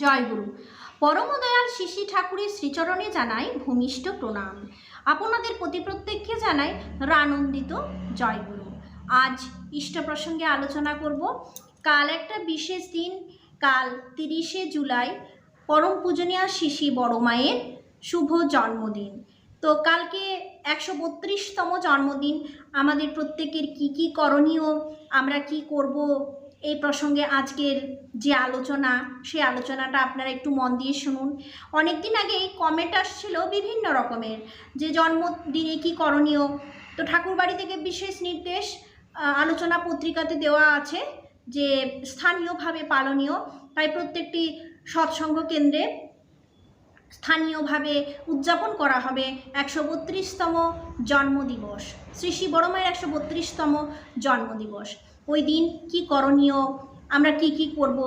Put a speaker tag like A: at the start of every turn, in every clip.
A: জয়গুরু পরমদয়াল শিশি ঠাকুরের শ্রীচরণে জানাই ভূমিষ্ঠ প্রণাম। আপনাদের প্রতি প্রত্যেককে জানাই রানন্দিত জয়গুরু আজ ইষ্ট প্রসঙ্গে আলোচনা করব। কাল একটা বিশেষ দিন, কাল তিরিশে জুলাই, পরম পূজনীয় শিশি বড় মায়ের শুভ জন্মদিন। তো কালকে একশো বত্রিশতম জন্মদিন। আমাদের প্রত্যেকের কি কি করণীয়? আমরা কি করব? এই প্রসঙ্গে আজকের যে আলোচনা, সেই আলোচনাটা আপনারা একটু মন দিয়ে শুনুন। অনেক দিন আগেই কমেন্ট আসছিল বিভিন্ন রকমের, যে জন্মদিনে কি করণীয়? তো ঠাকুরবাড়ি থেকে বিশেষ নির্দেশ আলোচনা পত্রিকাতে দেওয়া আছে যে স্থানীয়ভাবে পালনীয়। তাই প্রত্যেকটি সৎসঙ্গ কেন্দ্রে স্থানীয়ভাবে উদযাপন করা হবে একশো বত্রিশতম জন্মদিবস। শ্রী শ্রী বড়মায়ের একশো বত্রিশতম জন্মদিবস। ওই দিন কি করণীয়? আমরা কি কি করব?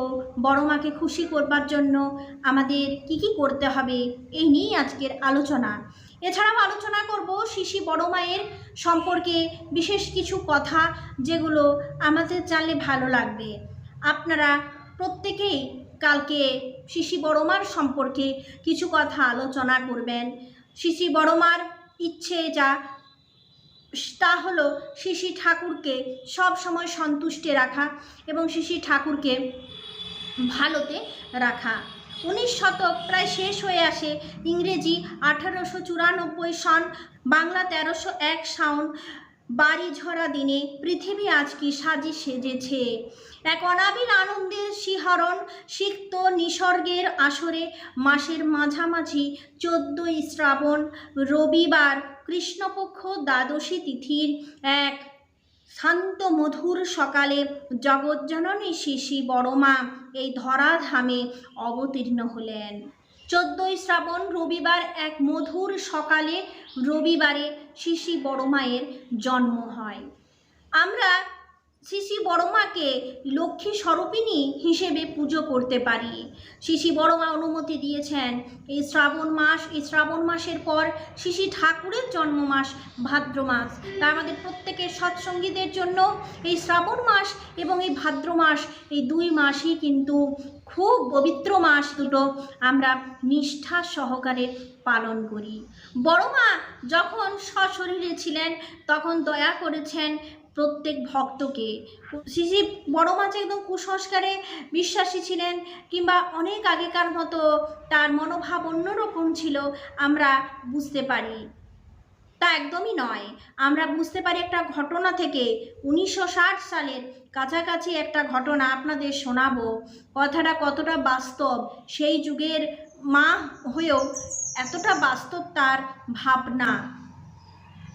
A: বড় মাকে খুশি করবার জন্য আমাদের কি কি করতে হবে? এই নিয়েই আজকের আলোচনা। এছাড়াও আলোচনা করব শিশি বড় মায়ের সম্পর্কে বিশেষ কিছু কথা যেগুলো আমাদের জানলে ভালো লাগবে। আপনারা প্রত্যেকেই কালকে শিশি বড়মার সম্পর্কে কিছু কথা আলোচনা করবেন। শিশি বড়মার ইচ্ছে যা তা হলো শিশি ঠাকুরকে সব সময় সন্তুষ্টে রাখা এবং শিশি ঠাকুরকে ভালোতে রাখা। উনিশ শতক প্রায় শেষ হয়ে আসে ইংরেজি আঠারোশো চুরানব্বই সন বাংলা তেরোশো এক সাউন বাড়ি ঝরা দিনে পৃথিবী আজ কি সাজি সেজেছে? এক অনাবিল আনন্দের শিহরণ সিক্ত নিসর্গের আসরে মাসের মাঝামাঝি চোদ্দই শ্রাবণ রবিবার কৃষ্ণপক্ষ দ্বাদশী তিথির এক শান্ত মধুর সকালে জগজ্জননী শিশি বড়মা এই ধরাধামে অবতীর্ণ হলেন। চোদ্দই শ্রাবণ রবিবার এক মধুর সকালে রবিবারে শিশি বড় মায়ের জন্ম হয়। আমরা শিশি বড়মাকে লক্ষ্মী স্বরূপিণী হিসেবে পুজো করতে পারি। শিশি বড়মা অনুমতি দিয়েছেন। এই শ্রাবণ মাস, এই শ্রাবণ মাসের পর শিশি ঠাকুরের জন্ম মাস, ভাদ্র মাস। তা আমাদের প্রত্যেকের সৎসঙ্গীদের জন্য এই শ্রাবণ মাস এবং এই ভাদ্র মাস, এই দুই মাসই কিন্তু খুব পবিত্র মাস দুটো আমরা নিষ্ঠা সহকারে পালন করি। বড়মা যখন সশরীরে ছিলেন, তখন দয়া করেছেন প্রত্যেক ভক্তকে শিশি বড় মাছ একদম কুসংস্কারে বিশ্বাসী ছিলেন কিংবা অনেক আগেকার মতো তার মনোভাব অন্যরকম ছিল, আমরা বুঝতে পারি। তা একদমই নয়। আমরা বুঝতে পারি একটা ঘটনা থেকে উনিশশো ষাট সালের কাছাকাছি একটা ঘটনা আপনাদের শোনাবো। কথাটা কতটা বাস্তব, সেই যুগের মা হয়েও এতটা বাস্তব তার ভাবনা।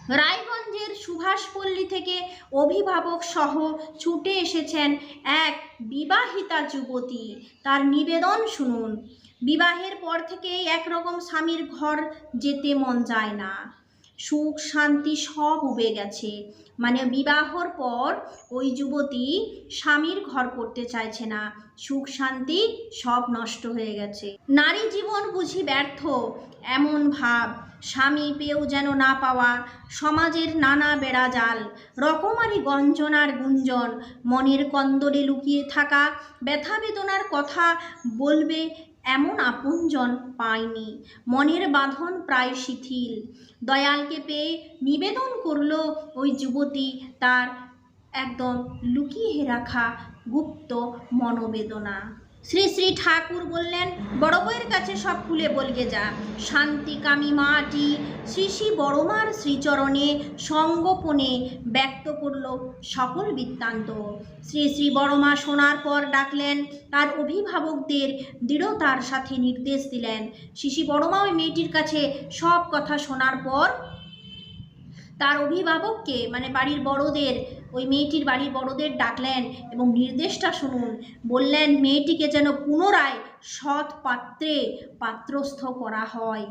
A: রায়গঞ্জের সুভাষপল্লী থেকে অভিভাবক সহ ছুটে এসেছেন এক বিবাহিতা যুবতী। তার নিবেদন শুনুন। বিবাহের পর থেকেই একরকম স্বামীর ঘর যেতে মন যায় না। সুখ, শান্তি সব উবে গেছে। মানে বিবাহর পর ওই যুবতী স্বামীর ঘর করতে চাইছে না। সুখ, শান্তি সব নষ্ট হয়ে গেছে। নারী জীবন বুঝি ব্যর্থ? এমন ভাব। স্বামী পেয়েও যেন না পাওয়া সমাজের নানা বেড়াজাল, রকমারি গঞ্জনার গুঞ্জন, মনের কন্দরে লুকিয়ে থাকা ব্যথা বেদনার কথা বলবে এমন আপনজন পায়নি। মনের বাঁধন প্রায় শিথিল। দয়ালকে পেয়ে নিবেদন করল ওই যুবতী তার একদম লুকিয়ে রাখা গুপ্ত মনোবেদনা। শ্রী শ্রী ঠাকুর বললেন, বড় বইয়ের কাছে সব খুলে বলগে যা। শান্তিকামী মাটি, শ্রী শ্রী বড়মার শ্রীচরণে সঙ্গোপনে ব্যক্ত করল সকল বৃত্তান্ত। শ্রী শ্রী বড়মা শোনার পর ডাকলেন, তার অভিভাবকদের দৃঢ়তার সাথে নির্দেশ দিলেন। শিশি বড়মা ওই মেয়েটির কাছে সব কথা শোনার পর তার অভিভাবককে মানে বাড়ির বড়দের, ওই মেয়েটির বাড়ির বড়দের ডাকলেন এবং নির্দেশটা শুনুন। বললেন, মেয়েটিকে যেন পুনরায় সৎ পাত্রে পাত্রস্থ করা হয়।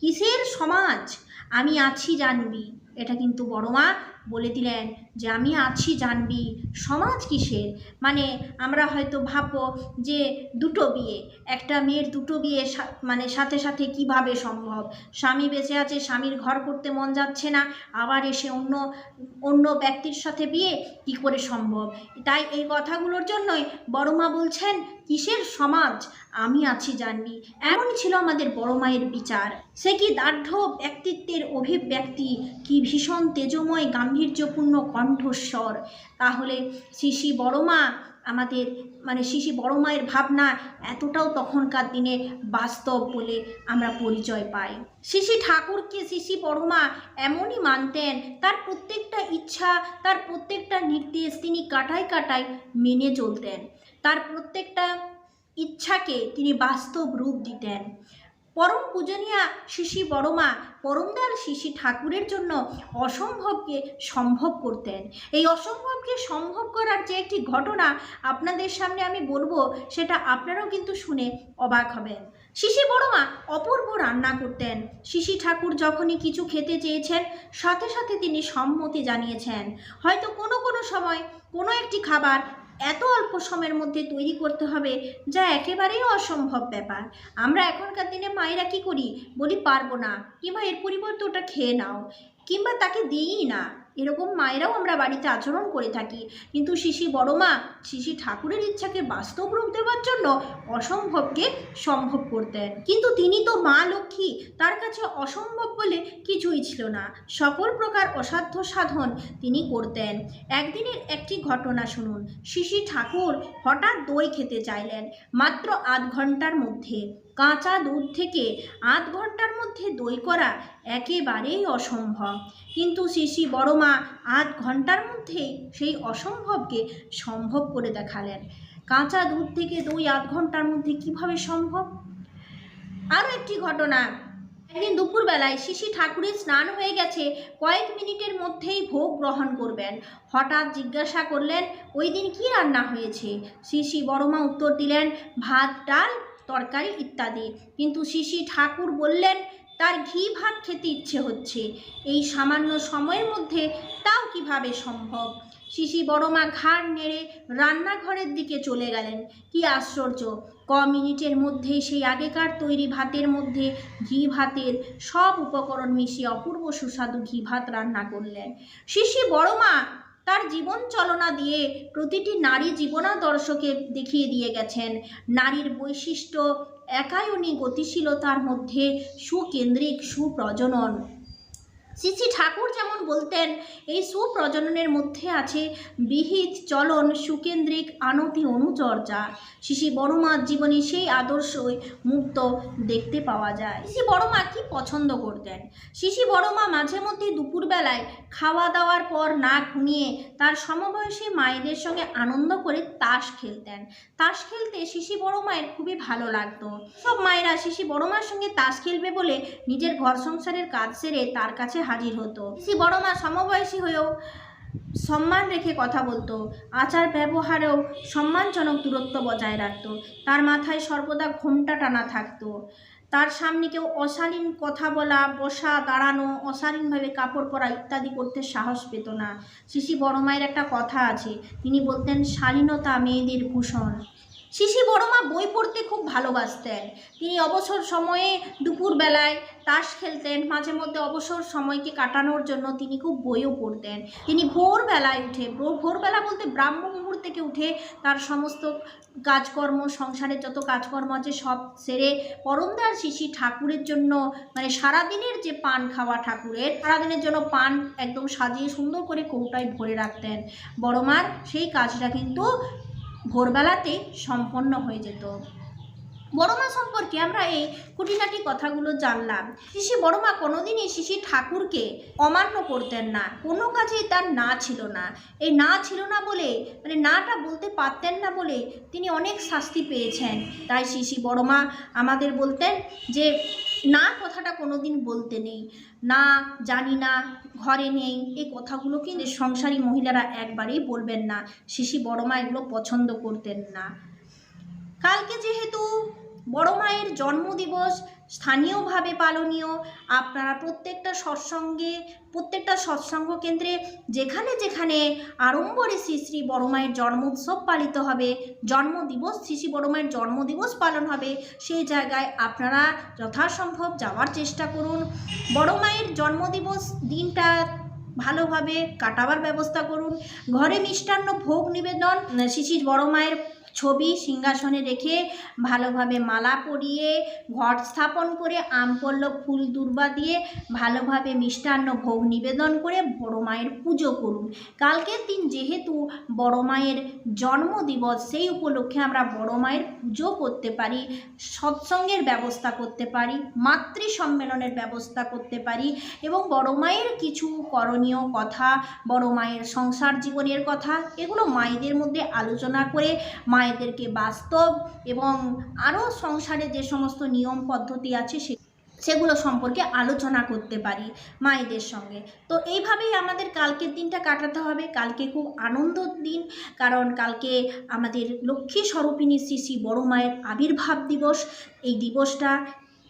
A: কিসের সমাজ? আমি আছি জানবি। এটা কিন্তু বড়ো মা বলে দিলেন যে, আমি আছি জানবি, সমাজ কিসের? মানে আমরা হয়তো ভাববো যে, দুটো বিয়ে, একটা মেয়ের দুটো বিয়ে মানে সাথে সাথে কীভাবে সম্ভব? স্বামী বেঁচে আছে, স্বামীর ঘর করতে মন যাচ্ছে না, আবার এসে অন্য অন্য ব্যক্তির সাথে বিয়ে, কি করে সম্ভব? তাই এই কথাগুলোর জন্যই বড়মা বলছেন, কিসের সমাজ? আমি আছি জানবি। এমন ছিল আমাদের বড় মায়ের বিচার। সে কি দার্ঢ্য ব্যক্তিত্বের অভিব্যক্তি, কি ভীষণ তেজময় গাম্ভীর্যপূর্ণ কণ্ঠস্বর। তাহলে শিশি বড় মা আমাদের মানে শিশি বড় মায়ের ভাবনা এতটাও তখনকার দিনে বাস্তব বলে আমরা পরিচয় পাই। শিশি ঠাকুরকে শিশি বড় মা এমনই মানতেন, তার প্রত্যেকটা ইচ্ছা, তার প্রত্যেকটা নির্দেশ তিনি কাটায় কাটায় মেনে চলতেন। তার প্রত্যেকটা ইচ্ছাকে তিনি বাস্তব রূপ দিতেন। পরম পূজনীয়া শিশি বড়মা পরমদার শিশি ঠাকুরের জন্য অসম্ভবকে সম্ভব করতেন। এই অসম্ভবকে সম্ভব করার যে একটি ঘটনা আপনাদের সামনে আমি বলব, সেটা আপনারাও কিন্তু শুনে অবাক হবেন। শিশি বড়মা অপূর্ব রান্না করতেন। শিশি ঠাকুর যখনই কিছু খেতে চেয়েছেন, সাথে সাথে তিনি সম্মতি জানিয়েছেন। হয়তো কোনো কোনো সময় কোনো একটি খাবার এত অল্প সময়ের মধ্যে তৈরি করতে হবে, যা একেবারেই অসম্ভব ব্যাপার। আমরা এখনকার দিনে মায়েরা কি করি? বলি, পারব না। কিংবা, এর পরিবর্তে ওটা খেয়ে নাও। কিংবা, তাকে দিই না। এরকম মায়েরাও আমরা বাড়িতে আচরণ করে থাকি। কিন্তু শিশি বড় মা শিশি ঠাকুরের ইচ্ছাকে বাস্তব রূপ দেওয়ার জন্য অসম্ভবকে সম্ভব করতেন। কিন্তু তিনি তো মা লক্ষ্মী, তার কাছে অসম্ভব বলে কিছুই ছিল না। সকল প্রকার অসাধ্য সাধন তিনি করতেন। একদিনের একটি ঘটনা শুনুন। শিশি ঠাকুর হঠাৎ দই খেতে চাইলেন, মাত্র আধ ঘণ্টার মধ্যে। কাঁচা দুধ থেকে আধ ঘণ্টার মধ্যে দই করা একেবারেই অসম্ভব। কিন্তু শিশি বড় মা আধ ঘণ্টার মধ্যেই সেই অসম্ভবকে সম্ভব করে দেখালেন। কাঁচা দুধ থেকে দই আধ ঘণ্টার মধ্যে কীভাবে সম্ভব? আরও একটি ঘটনা। একদিন দুপুরবেলায় শিশি ঠাকুরের স্নান হয়ে গেছে, কয়েক মিনিটের মধ্যেই ভোগ গ্রহণ করবেন। হঠাৎ জিজ্ঞাসা করলেন, ওই দিন কী রান্না হয়েছে? শিশি বড়মা উত্তর দিলেন, ভাত, ডাল, তরকারি ইত্যাদি। কিন্তু শিশি ঠাকুর বললেন তার ঘি ভাত খেতে ইচ্ছে হচ্ছে। এই সামান্য সময়ের মধ্যে তাও কীভাবে সম্ভব? শিশি বড়মা ঘাড় নেড়ে রান্নাঘরের দিকে চলে গেলেন। কি আশ্চর্য! ক মিনিটের মধ্যেই সেই আগেকার তৈরি ভাতের মধ্যে ঘি ভাতের সব উপকরণ মিশিয়ে অপূর্ব সুস্বাদু ঘি ভাত রান্না করলেন। শিশি বড়মা তার জীবন চলনা দিয়ে প্রতিটি নারী জীবনাদর্শকে দেখিয়ে দিয়ে গেছেন। নারীর বৈশিষ্ট্য একায়নী গতিশীলতার মধ্যে সুকেন্দ্রিক সুপ্রজনন। শ্রী ঠাকুর যেমন বলতেন, এই সুপ্রজননের মধ্যে আছে বিহিত চলন সুকেন্দ্রিক আনতি অনুচর্যা। শিশি বড়মার জীবনে সেই আদর্শই মুক্ত দেখতে পাওয়া যায়। শিশি বড়মা কি পছন্দ করতেন? শিশি বড়মা মাঝে মধ্যে দুপুরবেলায় খাওয়া দাওয়ার পর না ঘুমিয়ে তার সমবয়সী মায়েদের সঙ্গে আনন্দ করে তাস খেলতেন। তাস খেলতে শিশি বড় মায়ের খুবই ভালো লাগতো। সব মায়েরা শিশি বড় মায়ের সঙ্গে তাস খেলবে বলে নিজের ঘর সংসারের কাজ সেরে তার কাছে হাজির হতো। শিশি বড় মা সমবয়সী হয়েও সম্মান রেখে কথা বলতো। আচার ব্যবহারেও সম্মানজনক দূরত্ব বজায় রাখত। তার মাথায় সর্বদা ঘোমটা টানা থাকতো। তার সামনে কেউ অশালীন কথা বলা, বসা, দাঁড়ানো অশালীনভাবে কাপড় পরা ইত্যাদি করতে সাহস পেত না। শিশি বড় মায়ের একটা কথা আছে। তিনি বলতেন, শালীনতা মেয়েদের ভূষণ। শিশি বড়মা বই পড়তে খুব ভালোবাসতেন। তিনি অবসর সময়ে দুপুরবেলায় তাস খেলতেন, মাঝে মধ্যে অবসর সময়কে কাটানোর জন্য তিনি খুব বইও পড়তেন। তিনি ভোরবেলায় উঠে, ভোর- ভোরবেলা বলতে ব্রাহ্ম মুহূর্ত থেকে উঠে তার সমস্ত কাজকর্ম, সংসারের যত কাজকর্ম আছে সব সেরে পরমদার শিশি ঠাকুরের জন্য মানে সারাদিনের যে পান খাওয়া ঠাকুরের, সারাদিনের জন্য পান একদম সাজিয়ে সুন্দর করে কৌটায় ভরে রাখতেন। বড়মার সেই কাজটা কিন্তু ভোরবেলাতে সম্পন্ন হয়ে যেত। বড়মা সম্পর্কে আমরা এই খুঁটিনাটি কথাগুলো জানলাম। শিশি বড়মা কোনোদিনই শিশি ঠাকুরকে অমান্য করতেন না। কোনো কাজেই তার না ছিল না। এই না ছিল না বলে মানে নাটা বলতে পারতেন না বলে তিনি অনেক শাস্তি পেয়েছেন। তাই শিশি বড়মা আমাদের বলতেন যে না কথাটা কোনোদিন বলতে নেই। না জানি না, ঘরে নেই এই কথাগুলো কিন্তু সংসারী মহিলারা একবারেই বলবেন না। শিশি বড়মা এগুলো পছন্দ করতেন না। কালকে যেহেতু বড় মায়ের জন্মদিবস স্থানীয়ভাবে পালনীয়। আপনারা প্রত্যেকটা সৎসঙ্গে, প্রত্যেকটা সৎসঙ্গ কেন্দ্রে যেখানে যেখানে আড়ম্বরে শ্রী শ্রী বড় মায়ের জন্মোৎসব পালিত হবে, জন্মদিবস, শ্রী শ্রী বড় মায়ের জন্মদিবস পালন হবে, সেই জায়গায় আপনারা যথাসম্ভব যাওয়ার চেষ্টা করুন। বড় মায়ের জন্মদিবস দিনটা ভালোভাবে কাটাবার ব্যবস্থা করুন। ঘরে মিষ্টান্ন ভোগ নিবেদন শিশির বড় মায়ের ছবি সিংহাসনে রেখে ভালোভাবে মালা পরিয়ে ঘট স্থাপন করে, আম পল্লব ফুল দুর্বা দিয়ে ভালোভাবে মিষ্টান্ন ভোগ নিবেদন করে বড় মায়ের পুজো করুন। কালকের দিন যেহেতু বড় মায়ের জন্মদিবস, সেই উপলক্ষে আমরা বড় মায়ের পুজো করতে পারি, সৎসঙ্গের ব্যবস্থা করতে পারি মাতৃ সম্মেলনের ব্যবস্থা করতে পারি এবং বড় মায়ের কিছু করণীয় কথা, বড় মায়ের সংসার জীবনের কথা, এগুলো মায়েদের মধ্যে আলোচনা করে মায়েদেরকে বাস্তব এবং আরও সংসারে যে সমস্ত নিয়ম পদ্ধতি আছে সে সেগুলো সম্পর্কে আলোচনা করতে পারি মায়েদের সঙ্গে। তো এইভাবেই আমাদের কালকের দিনটা কাটাতে হবে। কালকে খুব আনন্দর দিন, কারণ কালকে আমাদের লক্ষ্মী স্বরূপিণী শ্রী শ্রী বড় মায়ের আবির্ভাব দিবস। এই দিবসটা,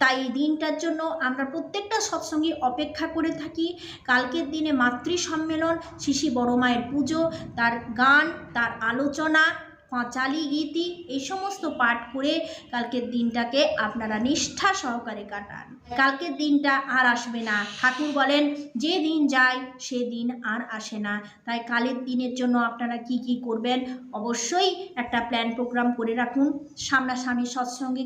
A: তাই এই দিনটার জন্য আমরা প্রত্যেকটা সৎসঙ্গে অপেক্ষা করে থাকি। কালকের দিনে মাতৃ সম্মেলন শিশি বড় মায়ের পুজো, তার গান, তার আলোচনা পাঁচালি গীতি, এই সমস্ত পাঠ করে কালকের দিনটাকে আপনারা নিষ্ঠা সহকারে কাটান। কালকের দিনটা আর আসবে না। ঠাকুর বলেন, যে দিন যায়, সে দিন আর আসে না। তাই কালের দিনের জন্য আপনারা কি কি করবেন, অবশ্যই একটা প্ল্যান প্রোগ্রাম করে রাখুন। সামনাসামনি সৎসঙ্গে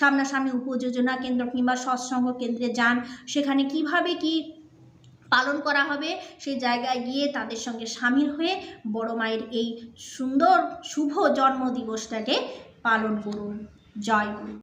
A: সামনাসামনি উপযোজনা কেন্দ্র কিংবা সৎসঙ্গ কেন্দ্রে যান। সেখানে কীভাবে কি পালন করা হবে। সেই জায়গায় গিয়ে তাদের সঙ্গে সামিল হয়ে বড় মায়ের এই সুন্দর, শুভ জন্মদিবসটাকে পালন করুন। জয় গুরু।